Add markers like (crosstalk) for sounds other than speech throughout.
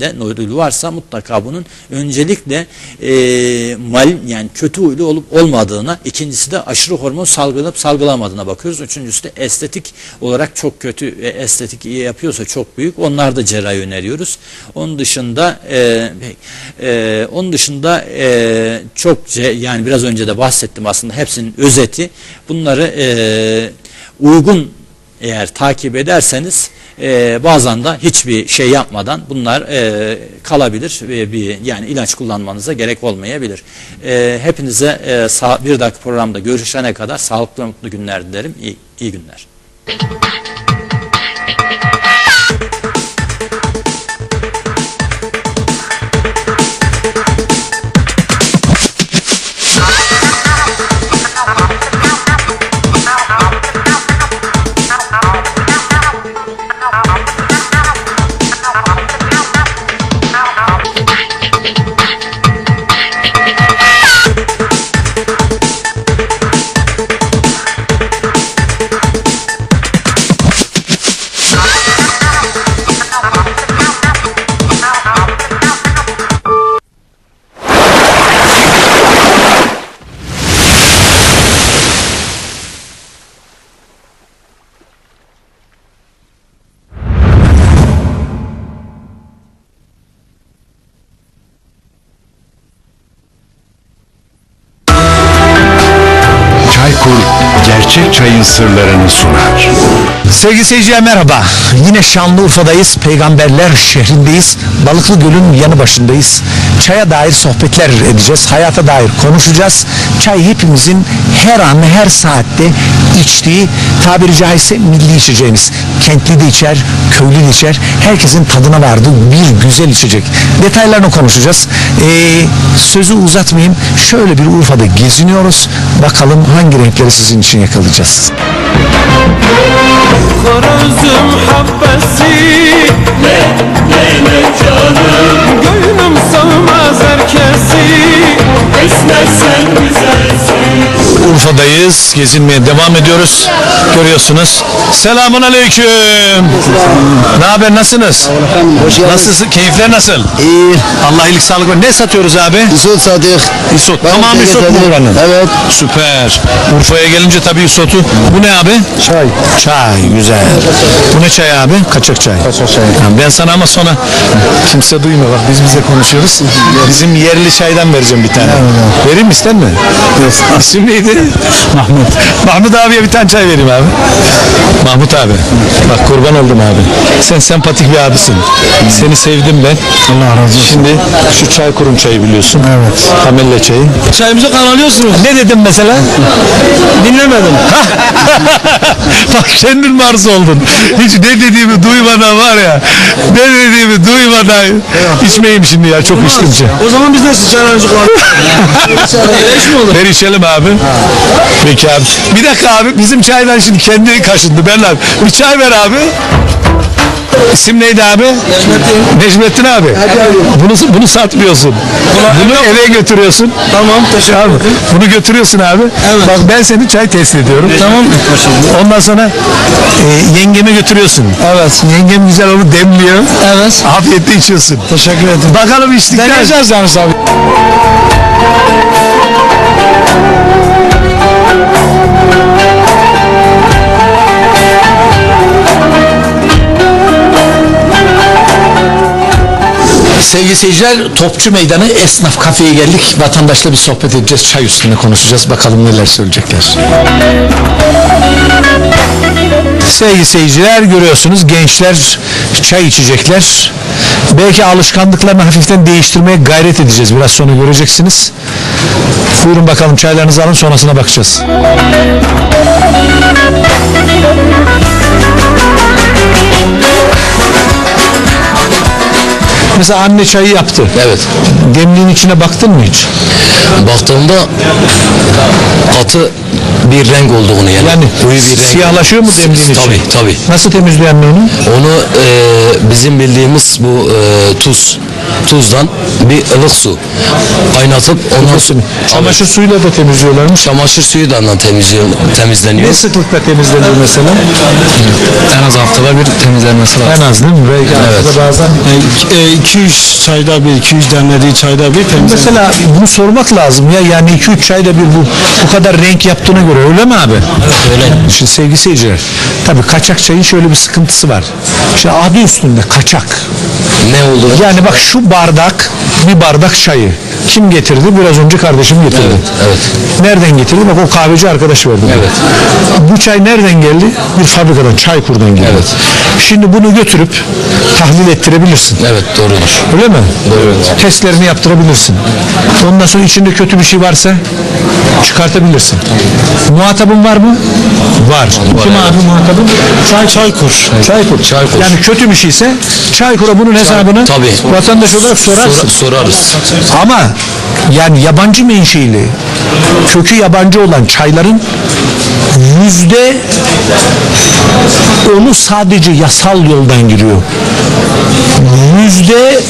de nodülü varsa mutlaka bunun öncelikle e, mal yani kötü huylu olup olmadığına, ikincisi de aşırı hormon salgılanıp salgılamadığına bakıyoruz. Üçüncüsü de estetik olarak çok kötü ve estetik yapıyorsa çok büyük. Onlar da cerrahi öneriyoruz. Onun dışında e, e, onun dışında e, çok yani biraz önce de bahsettim aslında hepsinin özeti. Bunları e, uygun eğer takip ederseniz e, bazen de hiçbir şey yapmadan bunlar e, kalabilir ve bir yani ilaç kullanmanıza gerek olmayabilir. E, hepinize e, sağ- bir dakika programda görüşene kadar sağlıklı mutlu günler dilerim. İyi, iyi günler. Gerçek çayın sırlarını sunar. Sevgili seyirciler merhaba. Yine Şanlıurfa'dayız. Peygamberler şehrindeyiz. Balıklı Göl'ün yanı başındayız. Çaya dair sohbetler edeceğiz. Hayata dair konuşacağız. Çay hepimizin her an her saatte içtiği tabiri caizse milli içeceğimiz. Kentli de içer, köylü de içer. Herkesin tadına vardığı bir güzel içecek. Detaylarını konuşacağız. Ee, sözü uzatmayayım. Şöyle bir Urfa'da geziniyoruz. Bakalım hangi renkleri sizin için yakalayacağız. Canım? Gönlüm sığmaz herkesi. Güzelsin Urfa'dayız. Gezinmeye devam ediyoruz. Görüyorsunuz. Selamun aleyküm. Ne haber? Nasılsınız? Nasılsın? Keyifler nasıl? İyi. Allah iyilik sağlık ver. Ne satıyoruz abi? Isot sadık. Isot. Ben Tamam isot mu buranın? Evet. Süper. Urfa'ya gelince tabii isotu. Bu ne abi? Çay. Çay. Güzel. Bu ne çay abi? Kaçak çay. Kaçak çay. Ben sana ama sonra kimse duymuyor bak biz bize konuşuyoruz. (laughs) Bizim yerli çaydan vereceğim bir tane. Vereyim mi ister mi? İsim neydi? Mahmut. Mahmut abiye bir tane çay vereyim abi. Mahmut abi. Bak kurban oldum abi. Sen sempatik bir abisin. Seni sevdim ben. Allah razı olsun. Şimdi şu çay kurum çayı biliyorsun. Evet. Kamelle çayı. Çayımızı kan alıyorsunuz. Ne dedim mesela? Dinlemedim. (laughs) Bak kendin maruz oldun. Hiç ne dediğimi duymadan var ya. Ne dediğimi duymadan içmeyeyim şimdi ya çok içtim. O zaman biz nasıl (laughs) olur? Ver içelim abi. Peki abi. Bir dakika abi bizim çaydan şimdi kendi kaşındı ben abi. Bir çay ver abi. İsim neydi abi? Necmettin. Necmettin abi. Bunu bunu satmıyorsun. Bunu eve götürüyorsun. Tamam teşekkür Abi, ederim bunu götürüyorsun abi. Bak ben seni çay test ediyorum. Tamam Ondan sonra e, yengeme götürüyorsun. Evet. Yengem güzel onu demliyor. Evet Afiyetle içiyorsun. Teşekkür ederim Bakalım içtikten. Deneyeceğiz yalnız abi Sevgili seyirciler Topçu Meydanı Esnaf Kafe'ye geldik. Vatandaşla bir sohbet edeceğiz. Çay üstünde konuşacağız. Bakalım neler söyleyecekler. Sevgili seyirciler görüyorsunuz gençler çay içecekler. Belki alışkanlıklarını hafiften değiştirmeye gayret edeceğiz. Biraz sonra göreceksiniz. Buyurun bakalım çaylarınızı alın sonrasına bakacağız. Mesela anne çayı yaptı. Evet. Demliğin içine baktın mı hiç? Baktığımda katı bir renk olduğunu yani. Yani koyu bir renk. siyahlaşıyor mu demliğin içi? Tabii tabii. Nasıl temizliyor anne onu? Onu e, bizim bildiğimiz bu e, tuz tuzdan bir ılık su kaynatıp ondan sonra Çamaşır suyuyla da temizliyorlarmış. çamaşır suyu da ondan temizliyor, temizleniyor. Ne sıklıkla temizleniyor mesela? En az haftada bir temizlenmesi lazım. En az değil mi? Belki haftada bazen. 200 çayda bir, 200 demlediği çayda bir temizlenir. Mesela bunu sormak lazım ya yani 2-3 çayda bir bu bu kadar renk yaptığına göre öyle mi abi? Öyle. Şimdi sevgili seyirciler tabii kaçak çayın şöyle bir sıkıntısı var. İşte adı üstünde kaçak. Ne oldu? Yani bak şu bardak bir bardak çayı. Kim getirdi? Biraz önce kardeşim getirdi. Evet, evet. Nereden getirdi? Bak o kahveci arkadaş verdi. Evet. Bu çay nereden geldi? Bir fabrikadan, Çaykur'dan geldi. Evet. Şimdi bunu götürüp tahlil ettirebilirsin. Evet doğrudur. Öyle mi? Evet. Testlerini yaptırabilirsin. Ondan sonra içinde kötü bir şey varsa çıkartabilirsin. Muhatabın var mı? Var. Kim evet. abi muhatabın? Çay Çaykur. Çaykur. Çaykur. Yani kötü bir şeyse Çaykur'a bunun hesabını tabii. vatandaş olarak sorarsın. Sor- sorarız. Ama yani yabancı menşeili kökü yabancı olan çayların yüzde onu sadece yasal yoldan giriyor. Yüzde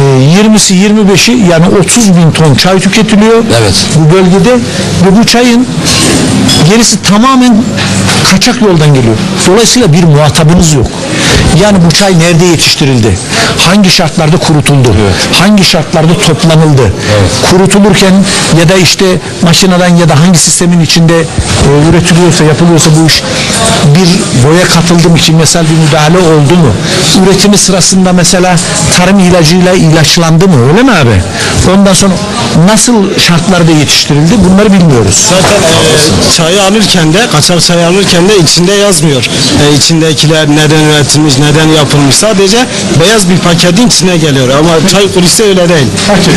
e, yirmisi yirmi beşi yani 30 bin ton çay tüketiliyor Evet. bu bölgede ve bu çayın gerisi tamamen kaçak yoldan geliyor. Dolayısıyla bir muhatabınız yok. Yani bu çay nerede yetiştirildi? Hangi şartlarda kurutuldu? Hangi şartlarda toplanıldı? Kurutulurken ya da işte makineden ya da hangi sistemin içinde e, üretiliyorsa, yapılıyorsa bu iş bir boya katıldı mı, kimyasal bir müdahale oldu mu? Üretimi sırasında mesela tarım ilacıyla ilaçlandı mı? Öyle mi abi? Ondan sonra nasıl şartlarda yetiştirildi? Bunları bilmiyoruz. Zaten e, çayı alırken de, kaçak çayı alırken de içinde yazmıyor. E, içindekiler neden üretilmiş, neden yapılmış. Sadece beyaz bir paketin içine geliyor. Ama çay kulisi öyle değil.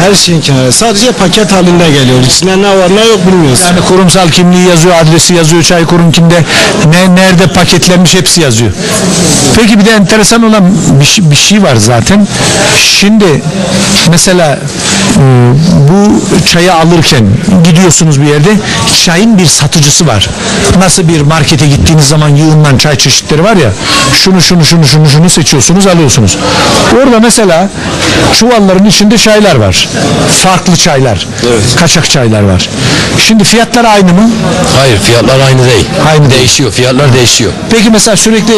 Her şeyin kenarı. Sadece paket halinde geliyor. İçinde ne var ne yok bilmiyoruz. Yani kurumsal kimliği yazıyor, adresi yazıyor, Çaykur'unkinde ne nerede paketlenmiş hepsi yazıyor. Peki bir de enteresan olan bir, şey- bir şey var zaten. Şimdi mesela e, bu çayı alırken gidiyorsunuz bir yerde çayın bir satıcısı var. Nasıl bir markete gittiğiniz zaman yığından çay çeşitleri var ya şunu şunu şunu şunu şunu seçiyorsunuz alıyorsunuz. Orada mesela çuvalların içinde çaylar var. Farklı çaylar. Kaçak çaylar var. Şimdi fiyatlar aynı mı? Hayır fiyatlar aynı değil. Aynı değil. değişiyor. Fiyatlar değişiyor. Peki mesela sürekli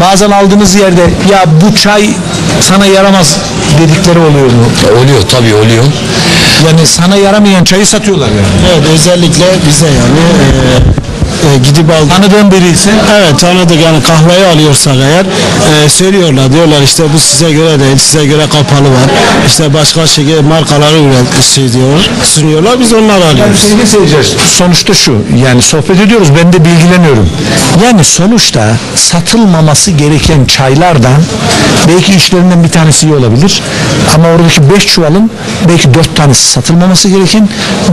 bazen aldığınız yerde ya bu çay sana yaramaz dedikleri oluyor mu? Oluyor tabii oluyor. Yani sana yaramayan çayı satıyorlar yani. Evet özellikle bize yani e, e, gidip aldık. Tanıdığın biri ise Evet tanıdık yani kahveyi alıyorsak eğer e, söylüyorlar diyorlar işte bu size göre değil size göre kapalı var işte başka şekilde markaları üretiyor diyor sunuyorlar biz onları Yani alıyoruz. sevgili seyirciler sonuçta şu yani sohbet ediyoruz ben de bilgileniyorum. Yani sonuçta satılmaması gereken çaylardan belki içlerinden bir tanesi iyi olabilir ama oradaki 5 çuvalın belki 4 tanesi satılmaması gereken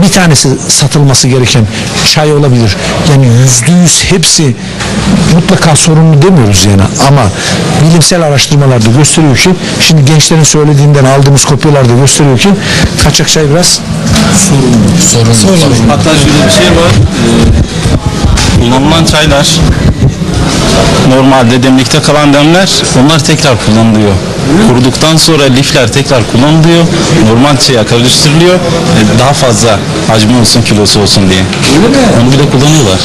bir tanesi satılması gereken çay olabilir. Yani yüzde yüz hepsi mutlaka sorunlu demiyoruz yani ama bilimsel araştırmalar da gösteriyor ki şimdi gençlerin söylediğinden aldığımız kopyalar da gösteriyor ki kaçak çay biraz Sorun. Hatta şöyle bir şey var. Ee, kullanılan çaylar normalde demlikte kalan demler onlar tekrar kullanılıyor. Kuruduktan sonra lifler tekrar kullanılıyor. Normal çaya karıştırılıyor. Ee, daha fazla hacmi olsun kilosu olsun diye. Onu bile kullanıyorlar.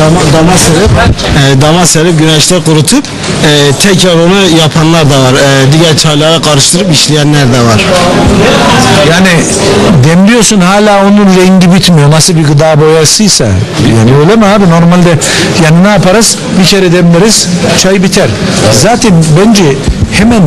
Dama, dama serip, e, dama serip güneşte kurutup e, tekrar onu yapanlar da var. E, diğer çaylara karıştırıp işleyenler de var. Yani demliyorsun hala onun rengi bitmiyor. Nasıl bir gıda boyasıysa. Yani öyle mi abi? Normalde yani ne yaparız? Bir kere demleriz, çay biter. Zaten bence hemen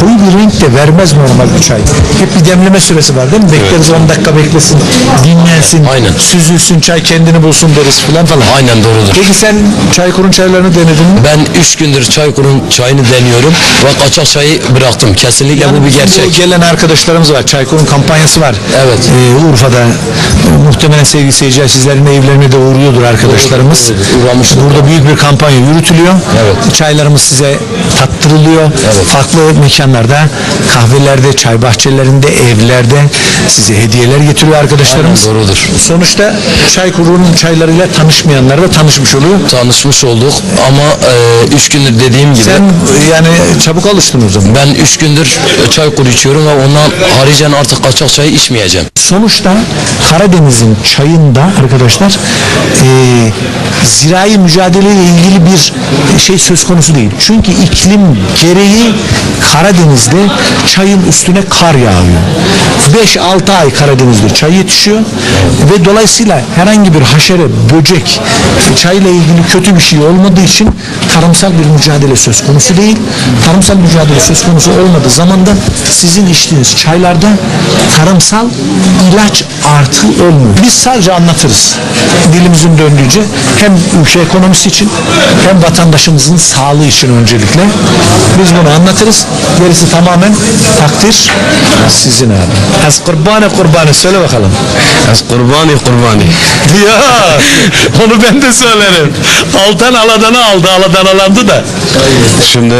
koyu bir renk de vermez normal bir çay. Hep bir demleme süresi var değil mi? Bekleriz 10 dakika beklesin, dinlensin, Aynen. süzülsün, çay kendini bulsun deriz falan falan. Aynen doğrudur. Peki sen Çaykur'un çaylarını denedin mi? Ben 3 gündür Çaykur'un çayını deniyorum ve kaçak çayı bıraktım. Kesinlikle bu bir gerçek. gelen arkadaşlarımız var. Çaykur'un kampanyası var. Evet. Ee, Urfa'da muhtemelen sevgili seyirciler sizlerin evlerine de uğruyordur arkadaşlarımız. Evet, uğramıştık. Burada büyük bir kampanya yürütülüyor. Evet. Çaylarımız size tattırılıyor. Farklı dükkanlarda, kahvelerde, çay bahçelerinde, evlerde size hediyeler getiriyor arkadaşlarımız. Aynen, doğrudur. Sonuçta Çaykur'un çaylarıyla tanışmayanlar da tanışmış oluyor. Tanışmış olduk ama e, üç gündür dediğim gibi Sen yani çabuk alıştın o zaman. ben üç gündür çay kuru içiyorum ve ondan haricen artık kaçak çayı içmeyeceğim. Sonuçta Karadeniz'in çayında arkadaşlar eee zirai mücadele ile ilgili bir şey söz konusu değil. Çünkü iklim gereği Karadeniz'de çayın üstüne kar yağıyor. 5-6 ay Karadeniz'de çay yetişiyor ve dolayısıyla herhangi bir haşere, böcek çayla ilgili kötü bir şey olmadığı için tarımsal bir mücadele söz konusu değil. Tarımsal mücadele söz konusu olmadığı zaman da sizin içtiğiniz çaylarda tarımsal ilaç artı olmuyor. Biz sadece anlatırız. Dilimizin döndüğünce hem ülke ekonomisi için hem vatandaşımızın sağlığı için öncelikle biz bunu anlatırız. Gerisi tamamen takdir sizin abi. Az kurbanı kurbanı söyle bakalım. Az kurbani kurbani. (laughs) Ya onu ben de söylerim. Altan aladanı aldı, aladan alandı da. Şimdi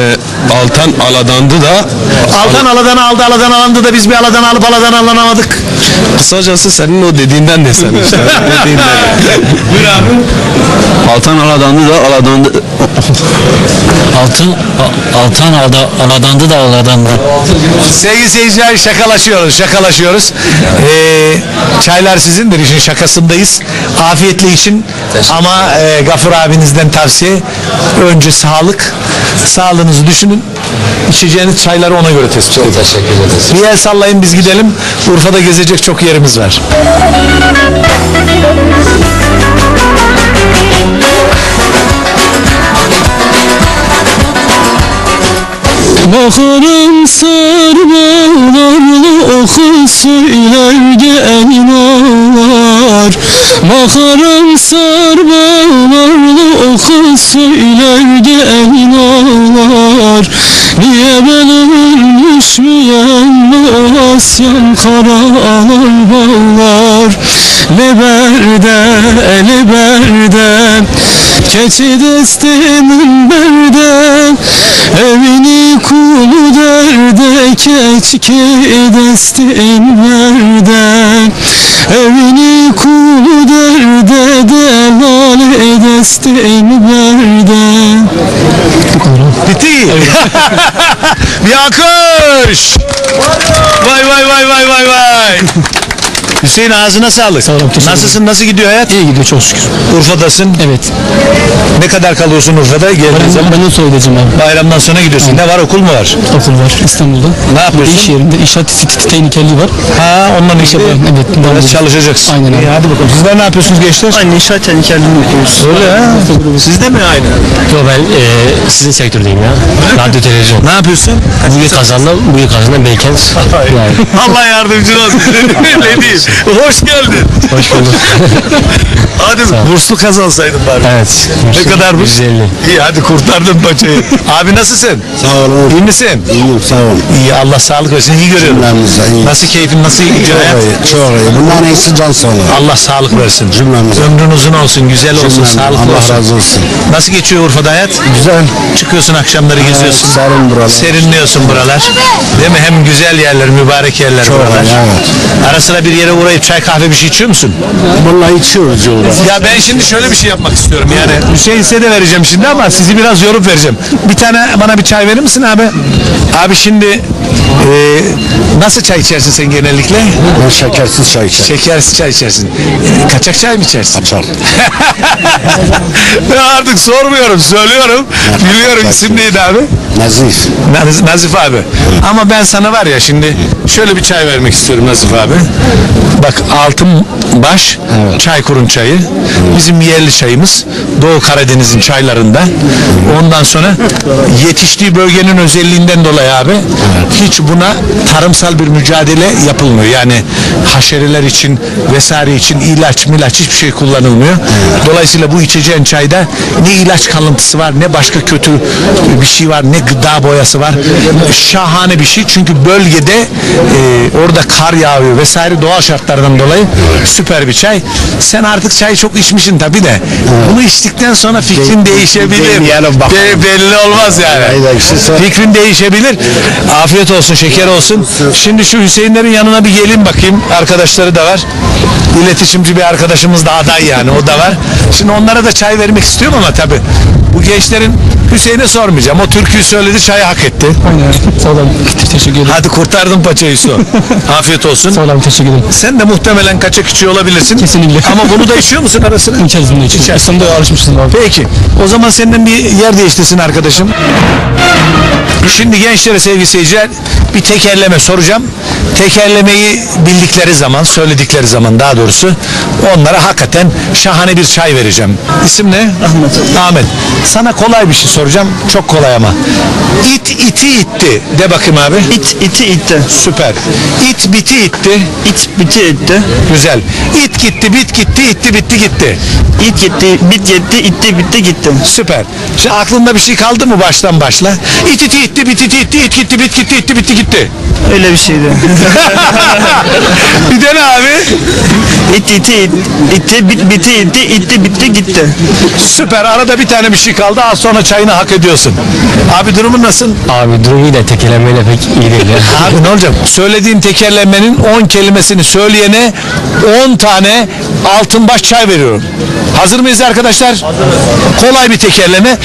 Altan aladandı da Altan aladanı aldı, aladan alandı da biz bir aladan alıp aladan alanamadık. kısacası senin o dediğinden de sen işte. (laughs) dediğinden. Buyur abi. Altan aladandı da aladandı. Altın, altan alda, aladandı da aladandı. Sevgili seyirciler şakalaşıyoruz, şakalaşıyoruz. Ee, çaylar sizindir işin şakasındayız. Afiyetli için ama e, Gafur abinizden tavsiye önce sağlık. Sağlığınızı düşünün. İçeceğiniz çayları ona göre tespit edin. Teşekkür ederiz. Bir el sallayın biz gidelim. Urfa'da gezecek çok yerimiz var. Baharım sarmalarlı oku söylerdi elin ağlar Baharım sarmalarlı oku söylerdi elin Niye ben ölmüşmüyem bu asyan karalar bağlar Leberde, leberde Keçi destenin berde Evini kulu derde Keçki destin berde Evini kulu derde Delal destin berde Bitti. (laughs) bir alkış. Vay vay vay vay vay vay. Hüseyin ağzına sağlık. Sağ olun, Nasılsın? Nasıl gidiyor hayat? İyi gidiyor çok şükür. Urfa'dasın. Evet. Ne kadar kalıyorsun Urfa'da? Geldiğin zaman Ben, ben Urfa'ya gideceğim abi. bayramdan sonra gidiyorsun. Ne var? Okul mu var? Okul var İstanbul'da. Ne yapıyorsun? İş yerinde inşaat teknikerliği var. Ha, ondan işte yapıyorum, evet, biraz çalışacaksın. Aynen öyle. İyi, hadi bakalım. Sizler ne yapıyorsunuz gençler? Aynı inşaat tehlikeliliğini yapıyoruz. Öyle ha. Siz de mi aynı? Yo ben e, sizin sektördeyim ya. Radyo televizyon. Ne yapıyorsun? Bu yıl kazandım, bu yıl kazandım Beykent. Yani, (laughs) Allah yardımcın olsun. (laughs) ne diyeyim? Hoş geldin. hoş bulduk. (laughs) Hadi burslu kazansaydın bari. evet. Ne kadarmış? 150. İyi hadi kurtardın paçayı. (laughs) Abi nasılsın? Sağ olun. İyi misin? İyiyim sağ olun. İyi Allah sağlık versin. İyi görüyorum. Cümlemize iyi. Nasıl keyfin nasıl gidiyor hayat? İyi. Çok iyi. Bundan iyisi can sağlığı. Allah sağlık versin. Cümlemize. Ömrün uzun olsun, güzel olsun, Cümlemize. sağlıklı Allah olsun. razı olsun. Nasıl geçiyor Urfa'da hayat? Güzel. Çıkıyorsun akşamları geziyorsun. serin buralar. Serinliyorsun buralar. Değil mi? Hem güzel yerler, mübarek yerler Çok buralar. iyi, evet. Ara sıra bir yere uğrayıp çay kahve bir şey içiyor musun? Bununla içiyoruz yolda. Ya ben şimdi şöyle bir şey yapmak istiyorum yani Hüseyin size de vereceğim şimdi ama sizi biraz yorup vereceğim. Bir tane bana bir çay verir misin abi? Abi şimdi e, nasıl çay içersin sen genellikle? Ben şekersiz çay içerim. Şekersiz çay içersin. E, Kaçak çay mı içersin? Açar. (laughs) ben artık sormuyorum söylüyorum. Biliyorum isim neydi abi? Nazif. Naz- Nazif abi. Ama ben sana var ya şimdi şöyle bir çay vermek istiyorum Nazif abi. Bak altın baş Çaykur'un çayı. Bizim yerli çayımız. Doğu Karadeniz'in çaylarında. Ondan sonra yetiştiği bölgenin özelliğinden dolayı abi hiç buna tarımsal bir mücadele yapılmıyor. Yani haşereler için vesaire için ilaç milaç hiçbir şey kullanılmıyor. Dolayısıyla bu içeceğin çayda ne ilaç kalıntısı var ne başka kötü bir şey var ne gıda boyası var. Şahane bir şey çünkü bölgede e, orada kar yağıyor vesaire doğal şartlardan dolayı süper bir çay. Sen artık çay çok içmişsin tabi de. Bunu içtikten sonra fikrin değişebilir. deneyelim bakalım. Be- belli olmaz yani. Aynen, işte sen- Fikrin değişebilir. Afiyet olsun, şeker olsun. Şimdi şu Hüseyinlerin yanına bir gelin bakayım. Arkadaşları da var. İletişimci bir arkadaşımız da aday yani o da var. Şimdi onlara da çay vermek istiyorum ama tabi bu gençlerin Hüseyin'e sormayacağım. O türküyü söyledi çayı hak etti. Aynen. Sağ olun. Teşekkür ederim. Hadi kurtardın paçayı su. (laughs) Afiyet olsun. Sağ olun. Teşekkür ederim. Sen de muhtemelen kaçak içiyor olabilirsin. Kesinlikle. Ama bunu da içiyor musun arasına? (laughs) İçeriz bunu için. İçersin. İstanbul'da alışmışsın abi. Peki. O zaman senden bir yer değiştirsin arkadaşım. Şimdi gençlere sevgili seyirciler bir tekerleme soracağım. Tekerlemeyi bildikleri zaman, söyledikleri zaman daha doğrusu onlara hakikaten şahane bir çay vereceğim. İsim ne? Ahmet. Ahmet. Sana kolay bir şey soracağım. Çok kolay ama. İt iti itti. De bakayım abi. İt iti itti. Süper. İt biti itti. İt biti itti. Güzel. İt gitti, bit gitti, itti bitti gitti. İt gitti, bit gitti, itti bitti gitti. Süper. Şimdi aklında bir şey kaldı mı baştan başla? İt iti itti, bit iti itti, it gitti, bit gitti, itti bitti gitti. Öyle bir şeydi. (laughs) bir dene abi. İt iti it- itti, bit biti itti, itti bitti gitti. Süper. Arada bir tane bir şey kaldı. Az sonra çayını hak ediyorsun. Abi durumun nasıl? Abi durum iyi de tekerlemeyle pek iyi değil. (laughs) Abi ne olacak? Söylediğin tekerlemenin 10 kelimesini söyleyene 10 tane altın baş çay veriyorum. Hazır mıyız arkadaşlar? Kolay bir tekerleme.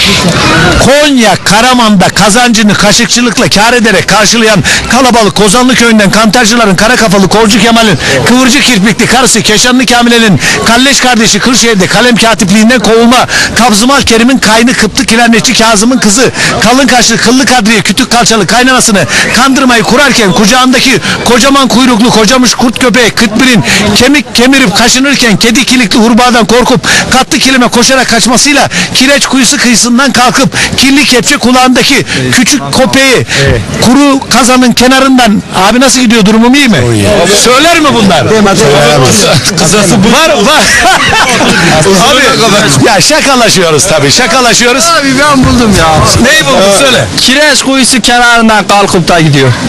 Konya Karaman'da kazancını kaşıkçılıkla kar ederek karşılayan kalabalık Kozanlı köyünden kantarcıların kara kafalı Kolcu Kemal'in kıvırcık kirpikli karısı Keşanlı Kamile'nin kalleş kardeşi Kırşehir'de kalem katipliğinden kovulma Kabzımal Kerim'in kaynı Kıptı Kilarnetçi Kazım'ın kızı kalın kaşlı kıllı kadriye kütük kalçalı kaynanasını kandırmayı kurarken kucağındaki kocaman kuyruklu kocamış kurt köpeği kıtbirin kemik kemirip kaşınırken kedi kilikli hurbağadan korkup katlı kilime koşarak kaçmasıyla kireç kuyusu kıyısından kalkıp kirli kepçe kulağındaki küçük köpeği kuru kazanın kenarından abi nasıl gidiyor durumum iyi mi? Söyler mi bunlar? Kazası var var. abi ya şakalaşıyoruz tabii şakalaşıyoruz. Abi ben buldum ya. Neyi buldun söyle. Kireç kuyusu kenarından kalkıp da gidiyor. (laughs)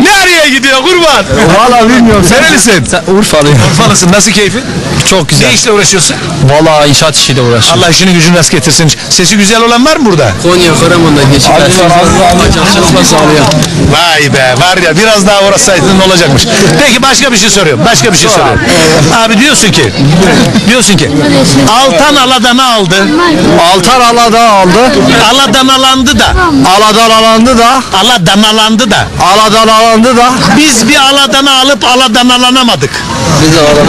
Nereye gidiyor kurban? Valla bilmiyorum. Nerelisin? Urfalıyım. Urfalısın. Nasıl keyfin? Çok güzel. Ne işle uğraşıyorsun? Valla inşaat işiyle uğraşıyorum. Allah işini gücünü rast getirsin. Sesi güzel olan var mı burada? Konya Karaman'da geçip çalışma sağlıyor. Vay be var ya biraz daha uğraşsaydın ne olacakmış. Peki başka bir şey soruyorum. Başka bir şey soruyorum. Abi diyorsun ki diyorsun ki Altan Aladan'ı aldı. Altar alada aldı. Aladanalandı da. Aladanalandı da. Aladanalandı da. Aladanalandı da. Biz bir Aladan'ı alıp Aladanalanamadık.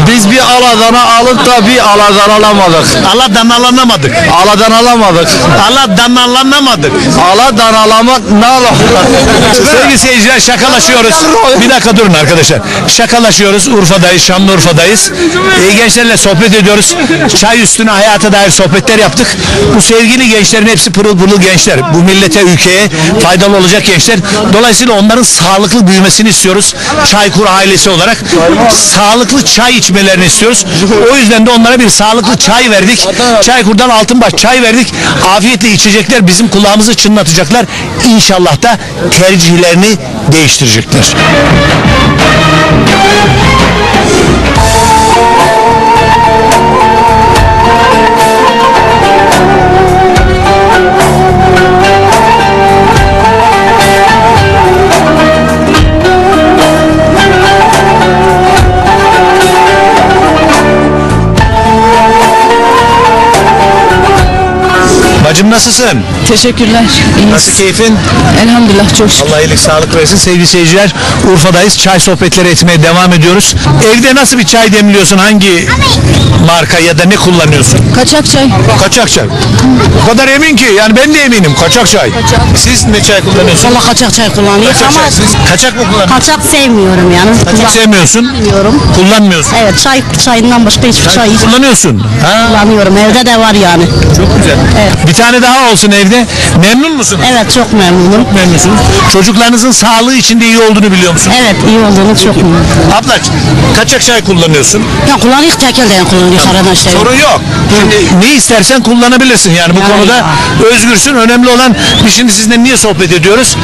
Biz bir aladana alıp da bir aladan alamadık. Aladanalanamadık. Aladan alamadık. Aladanalanamadık. Aladan alamak ne? Sevgili seyirciler şakalaşıyoruz. Bir dakika durun arkadaşlar. Şakalaşıyoruz. Urfa'dayız, Şanlıurfa'dayız. Ee, gençlerle sohbet ediyoruz. Çay üstüne hayata dair sohbetler yaptık. Bu sevgili gençlerin hepsi pırıl pırıl gençler. Bu millete, ülkeye faydalı olacak gençler. Dolayısıyla onların sağlıklı büyümesini istiyoruz. Çaykur ailesi olarak sağlıklı çay içmelerini istiyoruz. O yüzden de onlara bir sağlıklı çay verdik. Çaykur'dan Altınbaş çay verdik. Afiyetle içecekler. Bizim kulağımızı çınlatacaklar. İnşallah da tercihlerini değiştirecekler. Bacım nasılsın? Teşekkürler. İyiyiz. Nasıl keyfin? Elhamdülillah çok şükür. Allah iyilik sağlık versin. Sevgili seyirciler Urfa'dayız. Çay sohbetleri etmeye devam ediyoruz. Evde nasıl bir çay demliyorsun? Hangi marka ya da ne kullanıyorsun? Kaçak çay. Kaçak çay. O kadar emin ki yani ben de eminim kaçak çay. Siz ne çay kullanıyorsunuz? Valla kaçak çay kullanıyor Kaçak ama çay. Siz kaçak mı kullanıyorsunuz? kaçak sevmiyorum yani. Kaçak sevmiyorsun. Kullanmıyorum. Kullanmıyorsun. Evet çay çayından başka hiçbir çay hiç Kullanıyorsun. Ha, kullanmıyorum. Evde de var yani. çok güzel. Evet. Bir tane daha olsun evde. Memnun musunuz? Evet çok memnunum. Memnunsunuz. Çocuklarınızın sağlığı için de iyi olduğunu biliyor musun? Evet iyi olduğunu çok memnunum. Ablacığım kaçak çay kullanıyorsun. Ya kullanıyor tekelden kullanıyor aradan işte. Sorun yok. Şimdi ne istersen kullanabilirsin yani bu Yani konuda ya. özgürsün. Önemli olan biz şimdi sizinle niye sohbet ediyoruz?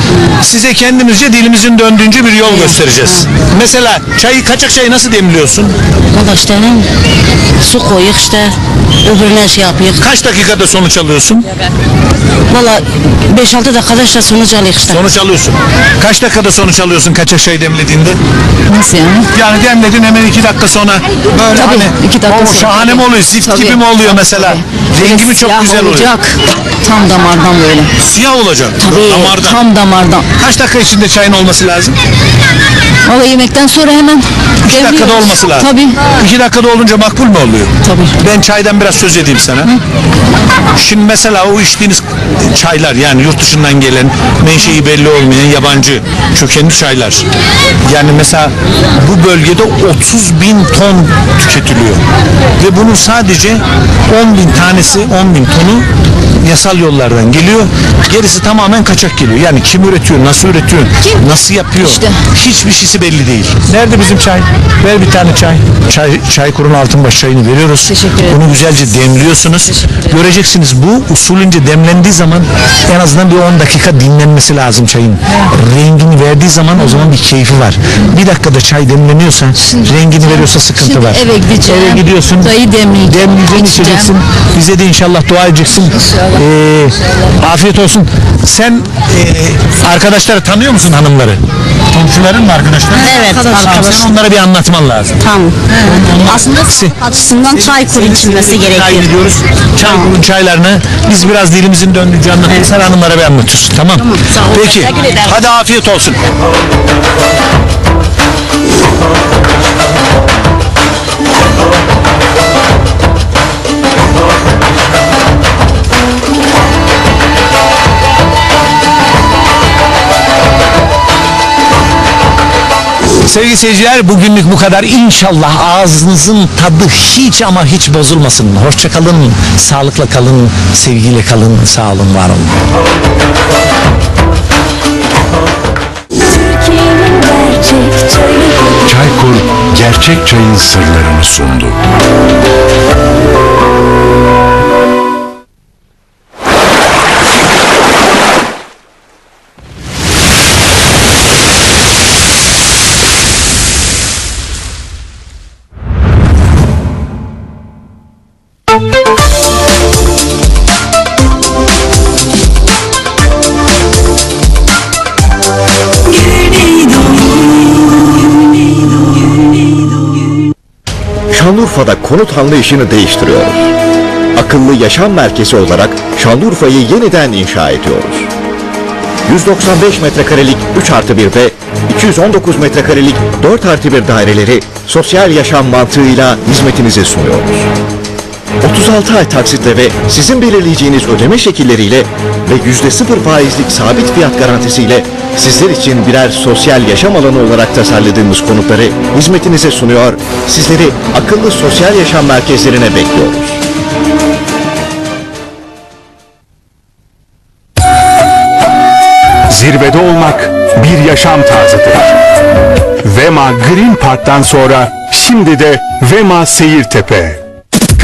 Size kendimizce dilimizin döndüğünce bir yol göstereceğiz. Mesela çayı kaçak çayı nasıl demliyorsun? Valla işte ne? Su koyuyor işte. Öbürüne şey yapıyor. Kaç dakikada sonuç alıyorsun? Valla 5-6 dakikada işte sonuç alıyor işte. Sonuç alıyorsun. Kaç dakikada sonuç alıyorsun kaçak çay demlediğinde? Nasıl yani? Yani demledin hemen iki dakika sonra böyle Tabii, hani iki dakika o. şahane mi oluyor? Zift Tabii. gibi mi oluyor mesela? Rengi mi çok Siyah güzel oluyor? olacak. Tam damardan böyle. Siyah olacak. Tabii Damardan. tam damardan. Kaç dakika içinde çayın olması lazım? Valla yemekten sonra hemen İki dakikada demliyoruz. olması lazım. Tabii. İki dakikada olunca makbul mu oluyor? Tabii. Ben çaydan biraz söz edeyim sana. Şimdi mesela o içtiğiniz çaylar yani yurt dışından gelen menşei belli olmayan yabancı kökenli çaylar. Yani mesela bu bölgede 30 bin ton tüketiliyor. Ve bunun sadece 10 bin tanesi 10 bin tonu yasal yollardan geliyor. Gerisi tamamen kaçak geliyor. Yani kim üretiyor, nasıl üretiyor, nasıl yapıyor? İşte. Hiçbir şeysi belli değil. Nerede bizim çay? Ver bir tane çay. Çay Çaykur'un Altınbaş çayını veriyoruz. Teşekkür ederim. Bunu güzelce demliyorsunuz. Göreceksiniz bu usulünce demlendiği zaman en azından bir 10 dakika dinlenmesi lazım çayın. Rengini verdiği zaman o zaman bir keyfi var. Bir dakikada çay demleniyorsa rengini veriyorsa sıkıntı şimdi var. eve gideceğim. Eve gidiyorsun. Çayı demleyeceğim, Demleyeceksin, içeceğim. içeceksin. Bize de inşallah dua edeceksin. Ee, afiyet olsun. Sen e, arkadaşları tanıyor musun hanımları? Komşuların mı arkadaşlar? Evet, Tamam, arkadaş. Sen onlara bir anlatman lazım. Tamam. Aslında açısından çay kuru içilmesi gerekiyor. ediyoruz. Çay kurun çaylarını biz biraz dilimizin döndüğünce anlatıyoruz. Sen hanımlara bir anlatıyorsun. Tamam. sağ ol. Peki. Teşekkür ederim. Hadi afiyet olsun. Sevgili seyirciler bugünlük bu kadar. İnşallah ağzınızın tadı hiç ama hiç bozulmasın. Hoşça kalın, sağlıkla kalın, sevgiyle kalın, sağ olun, var olun. Çaykur gerçek çayın sırlarını sundu. Şanlıurfa'da konut anlayışını değiştiriyoruz. Akıllı yaşam merkezi olarak Şanlıurfa'yı yeniden inşa ediyoruz. 195 metrekarelik 3 artı 1 ve 219 metrekarelik 4 artı 1 daireleri sosyal yaşam mantığıyla hizmetinize sunuyoruz. 36 ay taksitle ve sizin belirleyeceğiniz ödeme şekilleriyle ve %0 faizlik sabit fiyat garantisiyle sizler için birer sosyal yaşam alanı olarak tasarladığımız konutları hizmetinize sunuyor, sizleri akıllı sosyal yaşam merkezlerine bekliyoruz. Zirvede olmak bir yaşam tarzıdır. Vema Green Park'tan sonra şimdi de Vema Seyirtepe.